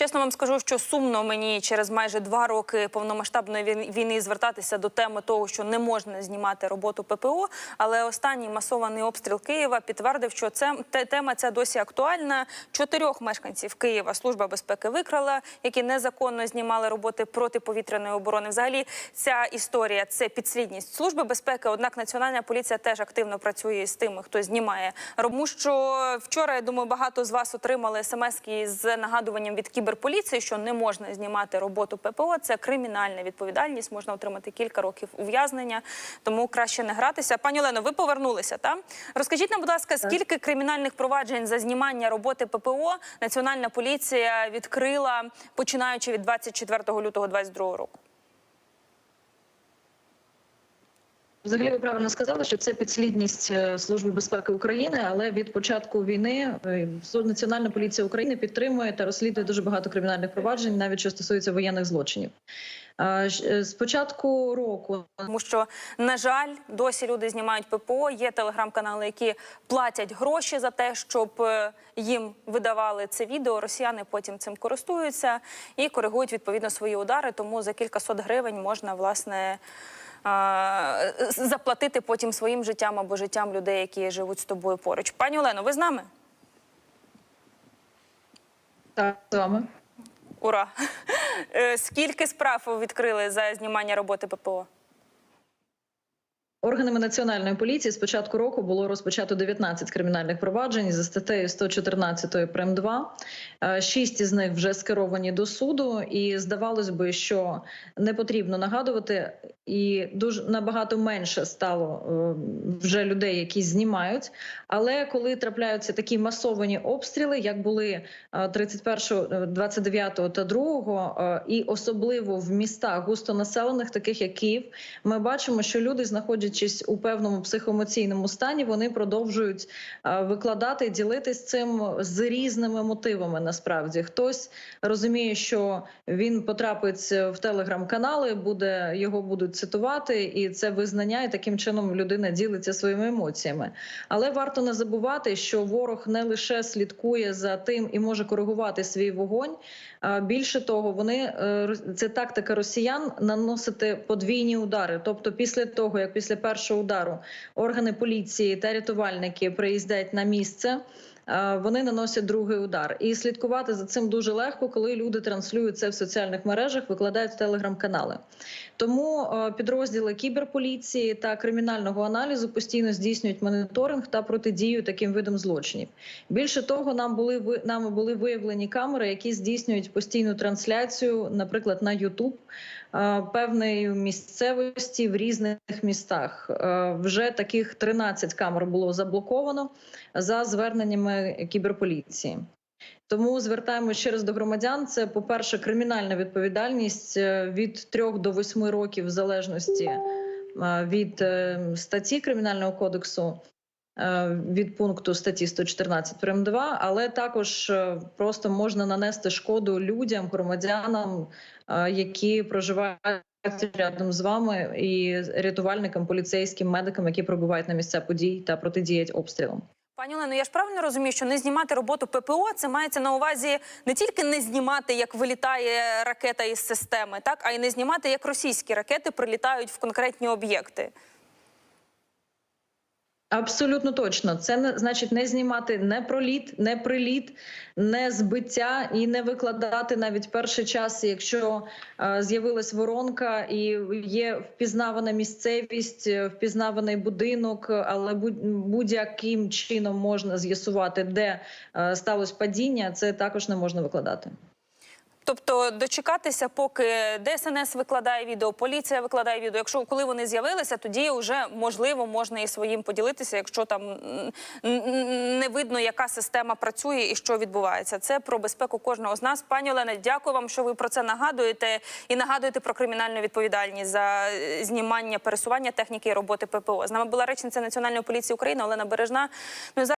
Чесно вам скажу, що сумно мені через майже два роки повномасштабної війни звертатися до теми того, що не можна знімати роботу ППО. Але останній масований обстріл Києва підтвердив, що це те- тема ця досі актуальна. Чотирьох мешканців Києва служба безпеки викрала, які незаконно знімали роботи протиповітряної оборони. Взагалі, ця історія це підслідність служби безпеки. Однак національна поліція теж активно працює з тими, хто знімає. Тому що вчора я думаю, багато з вас отримали смски з нагадуванням від кіберполіції, що не можна знімати роботу ППО. Це кримінальна відповідальність. Можна отримати кілька років ув'язнення, тому краще не гратися. Пані Олено, ви повернулися та Розкажіть нам, будь ласка, скільки кримінальних проваджень за знімання роботи ППО Національна поліція відкрила починаючи від 24 лютого 2022 року? Взагалі ви правильно сказали, що це підслідність е, Служби безпеки України, але від початку війни е, Національна поліція України підтримує та розслідує дуже багато кримінальних проваджень, навіть що стосується воєнних злочинів. Е, З початку року Тому що, на жаль, досі люди знімають ППО. Є телеграм-канали, які платять гроші за те, щоб їм видавали це відео. Росіяни потім цим користуються і коригують відповідно свої удари. Тому за кількасот гривень можна власне. Заплатити потім своїм життям або життям людей, які живуть з тобою поруч. Пані Олено, ви з нами? так з вами. Ура! Е, Скільки справ ви відкрили за знімання роботи ППО? Органами національної поліції з початку року було розпочато 19 кримінальних проваджень за статтею 114 прим 2. Е, Шість із них вже скеровані до суду, і здавалось би, що не потрібно нагадувати, і дуже набагато менше стало е, вже людей, які знімають. Але коли трапляються такі масовані обстріли, як були е, 31, 29 та 2, е, і особливо в містах густонаселених, таких як Київ, ми бачимо, що люди, знаходячись у певному психоемоційному стані, вони продовжують е, викладати ділитись цим з різними мотивами. Насправді, хтось розуміє, що він потрапить в телеграм-канали, буде його будуть цитувати, і це визнання, і таким чином людина ділиться своїми емоціями. Але варто не забувати, що ворог не лише слідкує за тим і може коригувати свій вогонь. а Більше того, вони е, це тактика росіян наносити подвійні удари. Тобто, після того як після першого удару органи поліції та рятувальники приїздять на місце. Е, Вони наносять другий удар, і слідкувати за цим дуже легко, коли люди транслюють це в соціальних мережах, викладають в телеграм-канали. Тому е, підрозділи кіберполіції та кримінального аналізу постійно здійснюють моніторинг та протидію таким видам злочинів. Більше того, нам були нами були виявлені камери, які здійснюють постійну трансляцію, наприклад, на YouTube певної місцевості в різних містах. Е, Вже таких 13 камер було заблоковано за зверненнями кіберполіції. Тому звертаємось ще раз до громадян. Це, по-перше, кримінальна відповідальність е, від 3 до 8 років, в залежності е, від е, статті кримінального кодексу. Е, Від пункту статті 114 прим 2, але також е, просто можна нанести шкоду людям, громадянам, е, які проживають рядом з вами, і рятувальникам, поліцейським, медикам, які прибувають на місця подій та протидіять обстрілам. Пані Олено, я ж правильно розумію, що не знімати роботу ППО це мається на увазі не тільки не знімати, як вилітає ракета із системи, так а й не знімати, як російські ракети прилітають в конкретні об'єкти. Абсолютно точно. Це не значить не знімати не проліт, не приліт, не збиття і не викладати навіть перший час, якщо е, з'явилась воронка і є впізнавана місцевість, е, впізнаваний будинок, але будь- будь-яким чином можна з'ясувати, де е, сталося падіння. Це також не можна викладати. Тобто дочекатися, поки ДСНС викладає відео, поліція викладає відео. Якщо коли вони з'явилися, тоді вже можливо можна і своїм поділитися, якщо там не видно, яка система працює і що відбувається. Це про безпеку кожного з нас. Пані Олена, дякую вам, що ви про це нагадуєте і нагадуєте про кримінальну відповідальність за е, знімання пересування техніки і роботи ППО. З нами була речниця Національної поліції України Олена Бережна. Ну